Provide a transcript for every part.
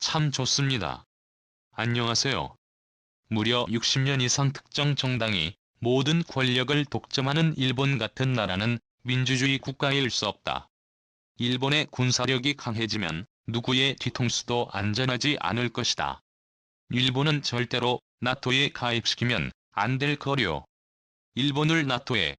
참 좋습니다. 안녕하세요. 무려 60년 이상 특정 정당이 모든 권력을 독점하는 일본 같은 나라는 민주주의 국가일 수 없다. 일본의 군사력이 강해지면 누구의 뒤통수도 안전하지 않을 것이다. 일본은 절대로 나토에 가입시키면 안 될 거요. 일본을 나토에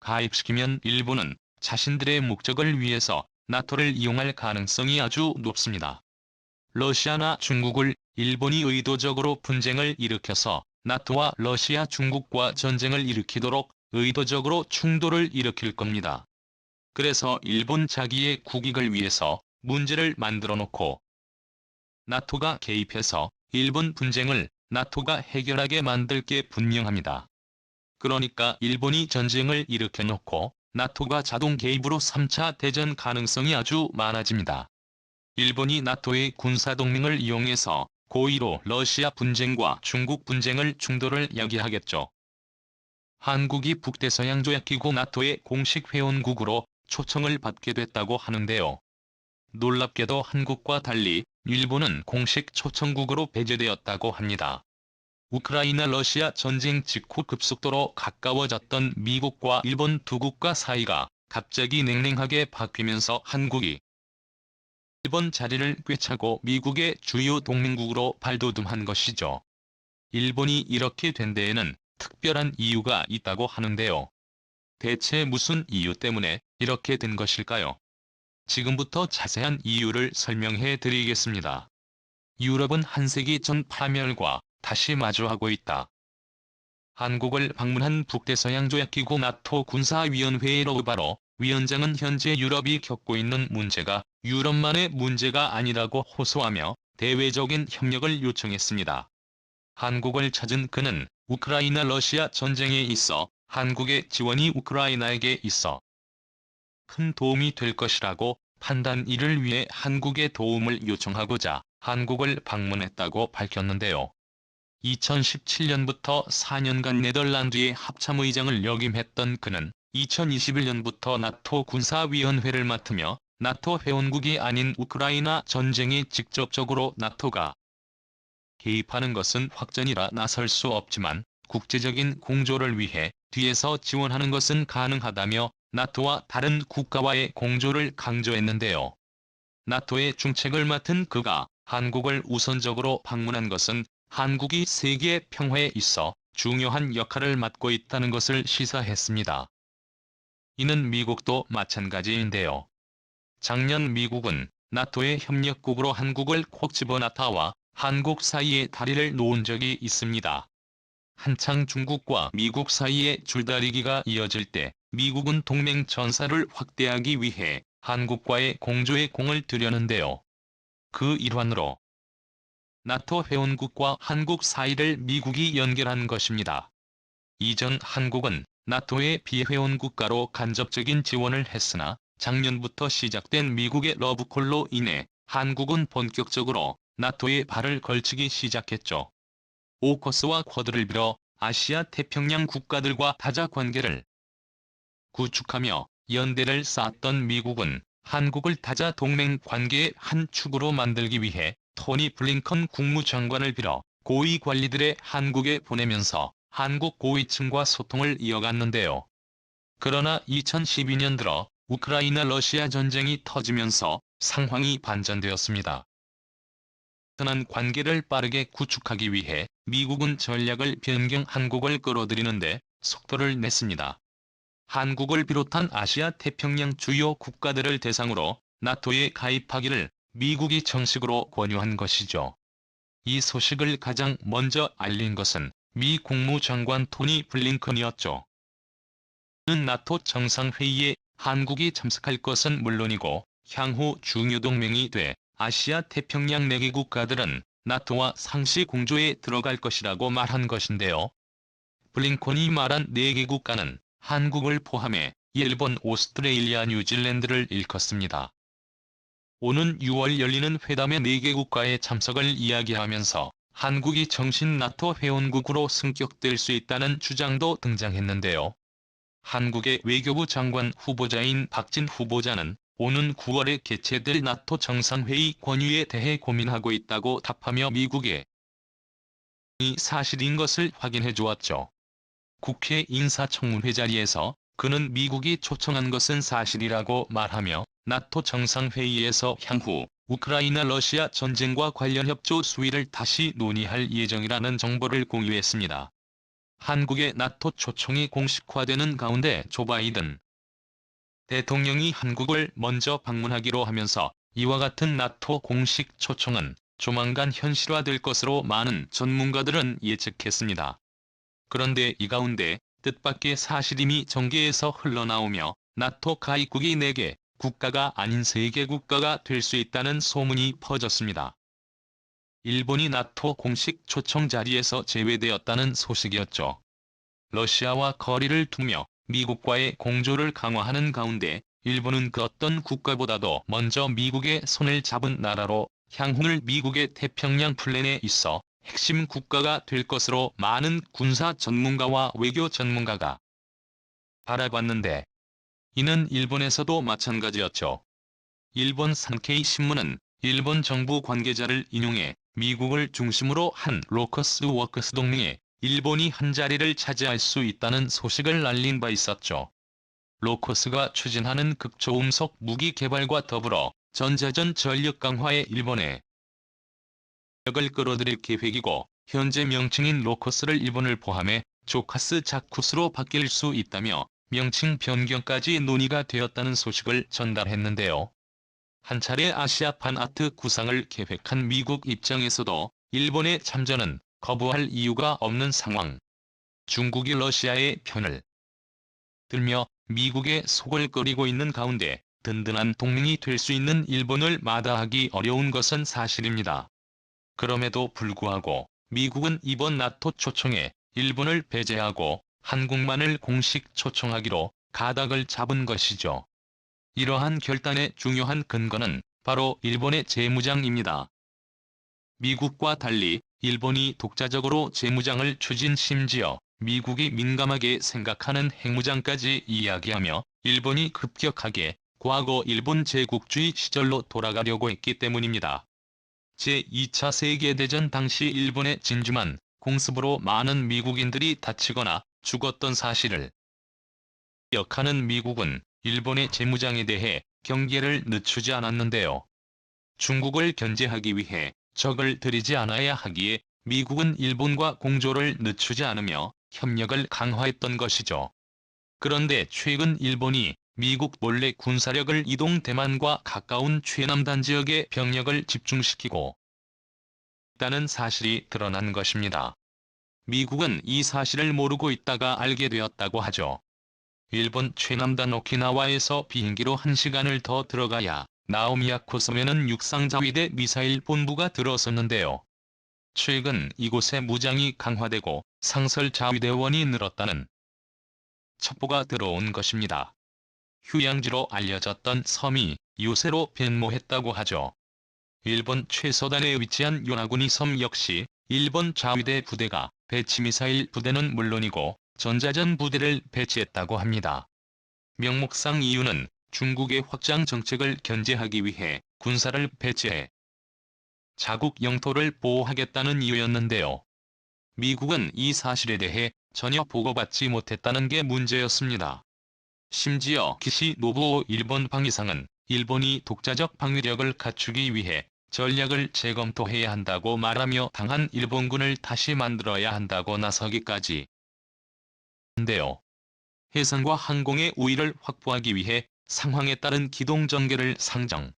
가입시키면 일본은 자신들의 목적을 위해서 나토를 이용할 가능성이 아주 높습니다. 러시아나 중국을 일본이 의도적으로 분쟁을 일으켜서 나토와 러시아 중국과 전쟁을 일으키도록 의도적으로 충돌을 일으킬 겁니다. 그래서 일본 자기의 국익을 위해서 문제를 만들어 놓고 나토가 개입해서 일본 분쟁을 나토가 해결하게 만들 게 분명합니다. 그러니까 일본이 전쟁을 일으켜 놓고 나토가 자동 개입으로 3차 대전 가능성이 아주 많아집니다. 일본이 나토의 군사동맹을 이용해서 고의로 러시아 분쟁과 중국 분쟁을 충돌을 야기하겠죠. 한국이 북대서양 조약기구 나토의 공식 회원국으로 초청을 받게 됐다고 하는데요. 놀랍게도 한국과 달리 일본은 공식 초청국으로 배제되었다고 합니다. 우크라이나 러시아 전쟁 직후 급속도로 가까워졌던 미국과 일본 두 국가 사이가 갑자기 냉랭하게 바뀌면서 한국이 일본 자리를 꿰차고 미국의 주요 동맹국으로 발돋움한 것이죠. 일본이 이렇게 된 데에는 특별한 이유가 있다고 하는데요. 대체 무슨 이유 때문에 이렇게 된 것일까요? 지금부터 자세한 이유를 설명해 드리겠습니다. 유럽은 한 세기 전 파멸과 다시 마주하고 있다. 한국을 방문한 북대서양조약기구 나토 군사위원회의 로바로 위원장은 현재 유럽이 겪고 있는 문제가 유럽만의 문제가 아니라고 호소하며 대외적인 협력을 요청했습니다. 한국을 찾은 그는 우크라이나 러시아 전쟁에 있어 한국의 지원이 우크라이나에게 있어 큰 도움이 될 것이라고 판단 이를 위해 한국의 도움을 요청하고자 한국을 방문했다고 밝혔는데요. 2017년부터 4년간 네덜란드의 합참의장을 역임했던 그는 2021년부터 나토 군사위원회를 맡으며 나토 회원국이 아닌 우크라이나 전쟁에 직접적으로 나토가 개입하는 것은 확전이라 나설 수 없지만 국제적인 공조를 위해 뒤에서 지원하는 것은 가능하다며 나토와 다른 국가와의 공조를 강조했는데요. 나토의 중책을 맡은 그가 한국을 우선적으로 방문한 것은 한국이 세계 평화에 있어 중요한 역할을 맡고 있다는 것을 시사했습니다. 이는 미국도 마찬가지인데요. 작년 미국은 나토의 협력국으로 한국을 콕 집어 나타와 한국 사이에 다리를 놓은 적이 있습니다. 한창 중국과 미국 사이에 줄다리기가 이어질 때 미국은 동맹 전사를 확대하기 위해 한국과의 공조에 공을 들였는데요. 그 일환으로 나토 회원국과 한국 사이를 미국이 연결한 것입니다. 이전 한국은 나토의 비회원 국가로 간접적인 지원을 했으나 작년부터 시작된 미국의 러브콜로 인해 한국은 본격적으로 나토에 발을 걸치기 시작했죠. 오커스와 쿼드를 빌어 아시아 태평양 국가들과 다자 관계를 구축하며 연대를 쌓았던 미국은 한국을 다자 동맹 관계의 한 축으로 만들기 위해 토니 블링컨 국무장관을 빌어 고위 관리들의 한국에 보내면서 한국 고위층과 소통을 이어갔는데요. 그러나 2012년 들어 우크라이나 러시아 전쟁이 터지면서 상황이 반전되었습니다. 선한 관계를 빠르게 구축하기 위해 미국은 전략을 변경 한국을 끌어들이는데 속도를 냈습니다. 한국을 비롯한 아시아 태평양 주요 국가들을 대상으로 나토에 가입하기를 미국이 정식으로 권유한 것이죠. 이 소식을 가장 먼저 알린 것은 미 국무장관 토니 블링컨이었죠. 는 나토 정상회의에 한국이 참석할 것은 물론이고 향후 중요 동맹이 돼 아시아 태평양 4개 국가들은 나토와 상시 공조에 들어갈 것이라고 말한 것인데요. 블링컨이 말한 4개 국가는 한국을 포함해 일본, 오스트레일리아, 뉴질랜드를 일컫습니다. 오는 6월 열리는 회담의 4개 국가의 참석을 이야기하면서 한국이 정신 나토 회원국으로 승격될 수 있다는 주장도 등장했는데요. 한국의 외교부 장관 후보자인 박진 후보자는 오는 9월에 개최될 나토 정상회의 권유에 대해 고민하고 있다고 답하며 미국에 이 사실인 것을 확인해 주었죠. 국회 인사청문회 자리에서 그는 미국이 초청한 것은 사실이라고 말하며 나토 정상회의에서 향후 우크라이나 러시아 전쟁과 관련 협조 수위를 다시 논의할 예정이라는 정보를 공유했습니다. 한국의 나토 초청이 공식화되는 가운데 조 바이든 대통령이 한국을 먼저 방문하기로 하면서 이와 같은 나토 공식 초청은 조만간 현실화될 것으로 많은 전문가들은 예측했습니다. 그런데 이 가운데 뜻밖의 사실임이 정계에서 흘러나오며 나토 가입국이 4개, 국가가 아닌 3개 국가가 될 수 있다는 소문이 퍼졌습니다. 일본이 나토 공식 초청 자리에서 제외되었다는 소식이었죠. 러시아와 거리를 두며 미국과의 공조를 강화하는 가운데 일본은 그 어떤 국가보다도 먼저 미국의 손을 잡은 나라로 향후를 미국의 태평양 플랜에 있어 핵심 국가가 될 것으로 많은 군사 전문가와 외교 전문가가 바라봤는데 이는 일본에서도 마찬가지였죠. 일본 산케이 신문은 일본 정부 관계자를 인용해 미국을 중심으로 한 로커스 워커스 동맹에 일본이 한 자리를 차지할 수 있다는 소식을 알린 바 있었죠. 로커스가 추진하는 극초음속 무기 개발과 더불어 전자전 전력 강화에 일본에 력을 끌어들일 계획이고 현재 명칭인 로커스를 일본을 포함해 조카스 자쿠스로 바뀔 수 있다며 명칭 변경까지 논의가 되었다는 소식을 전달했는데요. 한 차례 아시아판 아트 구상을 계획한 미국 입장에서도 일본의 참전은 거부할 이유가 없는 상황. 중국이 러시아의 편을 들며 미국의 속을 끓이고 있는 가운데 든든한 동맹이 될 수 있는 일본을 마다하기 어려운 것은 사실입니다. 그럼에도 불구하고 미국은 이번 나토 초청에 일본을 배제하고 한국만을 공식 초청하기로 가닥을 잡은 것이죠. 이러한 결단의 중요한 근거는 바로 일본의 재무장입니다. 미국과 달리 일본이 독자적으로 재무장을 추진 심지어 미국이 민감하게 생각하는 핵무장까지 이야기하며 일본이 급격하게 과거 일본 제국주의 시절로 돌아가려고 했기 때문입니다. 제2차 세계대전 당시 일본의 진주만 공습으로 많은 미국인들이 다치거나 죽었던 사실을 기억하는 미국은 일본의 재무장에 대해 경계를 늦추지 않았는데요. 중국을 견제하기 위해 적을 들이지 않아야 하기에 미국은 일본과 공조를 늦추지 않으며 협력을 강화했던 것이죠. 그런데 최근 일본이 미국 몰래 군사력을 이동 대만과 가까운 최남단 지역에 병력을 집중시키고 있다는 사실이 드러난 것입니다. 미국은 이 사실을 모르고 있다가 알게 되었다고 하죠. 일본 최남단 오키나와에서 비행기로 1시간을 더 들어가야 나오미야코 섬에는 육상자위대 미사일 본부가 들어섰는데요. 최근 이곳에 무장이 강화되고 상설 자위대원이 늘었다는 첩보가 들어온 것입니다. 휴양지로 알려졌던 섬이 요새로 변모했다고 하죠. 일본 최서단에 위치한 요나구니 섬 역시 일본 자위대 부대가 배치미사일 부대는 물론이고 전자전 부대를 배치했다고 합니다. 명목상 이유는 중국의 확장 정책을 견제하기 위해 군사를 배치해 자국 영토를 보호하겠다는 이유였는데요. 미국은 이 사실에 대해 전혀 보고받지 못했다는 게 문제였습니다. 심지어 기시 노부오 일본 방위상은 일본이 독자적 방위력을 갖추기 위해 전략을 재검토해야 한다고 말하며 당한 일본군을 다시 만들어야 한다고 나서기까지 한 데요. 해상과 항공의 우위를 확보하기 위해 상황에 따른 기동 전개를 상정.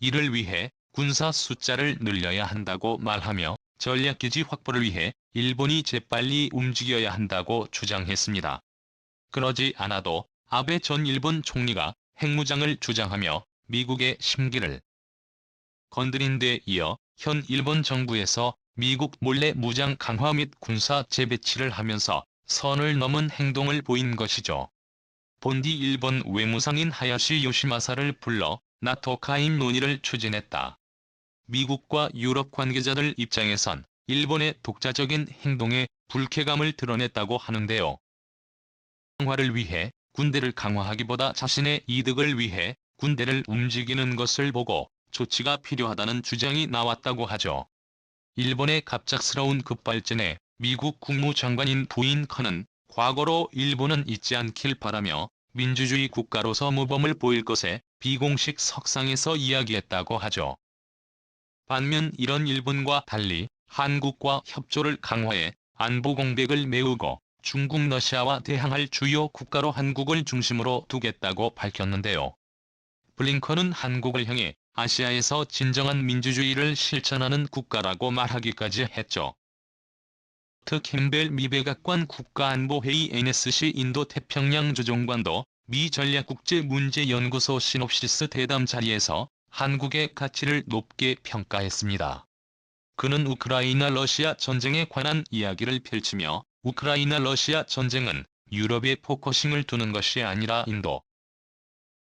이를 위해 군사 숫자를 늘려야 한다고 말하며 전략기지 확보를 위해 일본이 재빨리 움직여야 한다고 주장했습니다. 그러지 않아도 아베 전 일본 총리가 핵무장을 주장하며 미국의 심기를 건드린 데 이어 현 일본 정부에서 미국 몰래 무장 강화 및 군사 재배치를 하면서 선을 넘은 행동을 보인 것이죠. 본디 일본 외무상인 하야시 요시마사를 불러 나토 가입 논의를 추진했다. 미국과 유럽 관계자들 입장에선 일본의 독자적인 행동에 불쾌감을 드러냈다고 하는데요. 강화를 위해 군대를 강화하기보다 자신의 이득을 위해 군대를 움직이는 것을 보고 조치가 필요하다는 주장이 나왔다고 하죠. 일본의 갑작스러운 급발진에 미국 국무장관인 부인컨은 과거로 일본은 잊지 않길 바라며 민주주의 국가로서 모범을 보일 것에 비공식 석상에서 이야기했다고 하죠. 반면 이런 일본과 달리 한국과 협조를 강화해 안보 공백을 메우고 중국 러시아와 대항할 주요 국가로 한국을 중심으로 두겠다고 밝혔는데요. 블링컨은 한국을 향해 아시아에서 진정한 민주주의를 실천하는 국가라고 말하기까지 했죠. 트 캠벨 미 백악관 국가안보회의 NSC 인도태평양 조정관도 미 전략국제문제연구소 시놉시스 대담 자리에서 한국의 가치를 높게 평가했습니다. 그는 우크라이나 러시아 전쟁에 관한 이야기를 펼치며 우크라이나 러시아 전쟁은 유럽에 포커싱을 두는 것이 아니라 인도,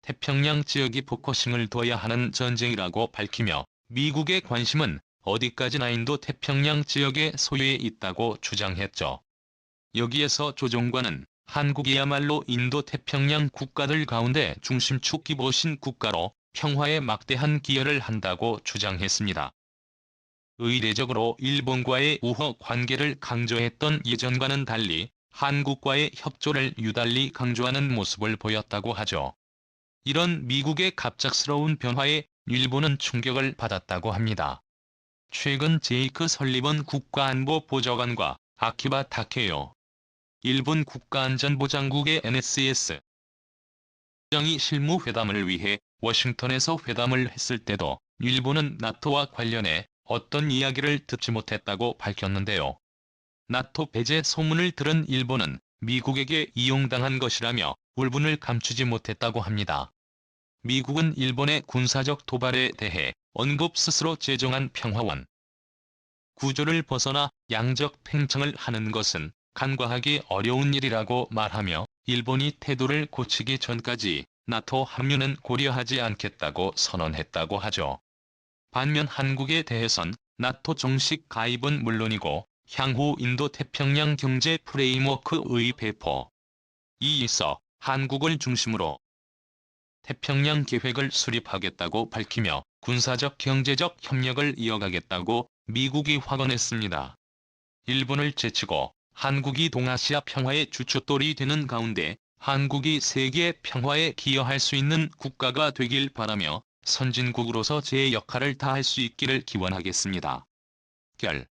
태평양 지역이 포커싱을 둬야 하는 전쟁이라고 밝히며 미국의 관심은 어디까지나 인도 태평양 지역의 소유에 있다고 주장했죠. 여기에서 조종관은 한국이야말로 인도 태평양 국가들 가운데 중심축 기보신 국가로 평화에 막대한 기여를 한다고 주장했습니다. 의례적으로 일본과의 우호 관계를 강조했던 예전과는 달리 한국과의 협조를 유달리 강조하는 모습을 보였다고 하죠. 이런 미국의 갑작스러운 변화에 일본은 충격을 받았다고 합니다. 최근 제이크 설리번 국가안보 보좌관과 아키바 타케요 일본 국가안전보장국의 NSS 정이 실무 회담을 위해 워싱턴에서 회담을 했을 때도 일본은 나토와 관련해 어떤 이야기를 듣지 못했다고 밝혔는데요. 나토 배제 소문을 들은 일본은 미국에게 이용당한 것이라며 울분을 감추지 못했다고 합니다. 미국은 일본의 군사적 도발에 대해 언급 스스로 제정한 평화원 구조를 벗어나 양적 팽창을 하는 것은 간과하기 어려운 일이라고 말하며 일본이 태도를 고치기 전까지 나토 합류는 고려하지 않겠다고 선언했다고 하죠. 반면 한국에 대해선 나토 정식 가입은 물론이고 향후 인도-태평양 경제 프레임워크의 배포, 이 있어 한국을 중심으로 태평양 계획을 수립하겠다고 밝히며 군사적 경제적 협력을 이어가겠다고 미국이 확언했습니다. 일본을 제치고 한국이 동아시아 평화의 주춧돌이 되는 가운데 한국이 세계 평화에 기여할 수 있는 국가가 되길 바라며 선진국으로서 제 역할을 다할 수 있기를 기원하겠습니다. 결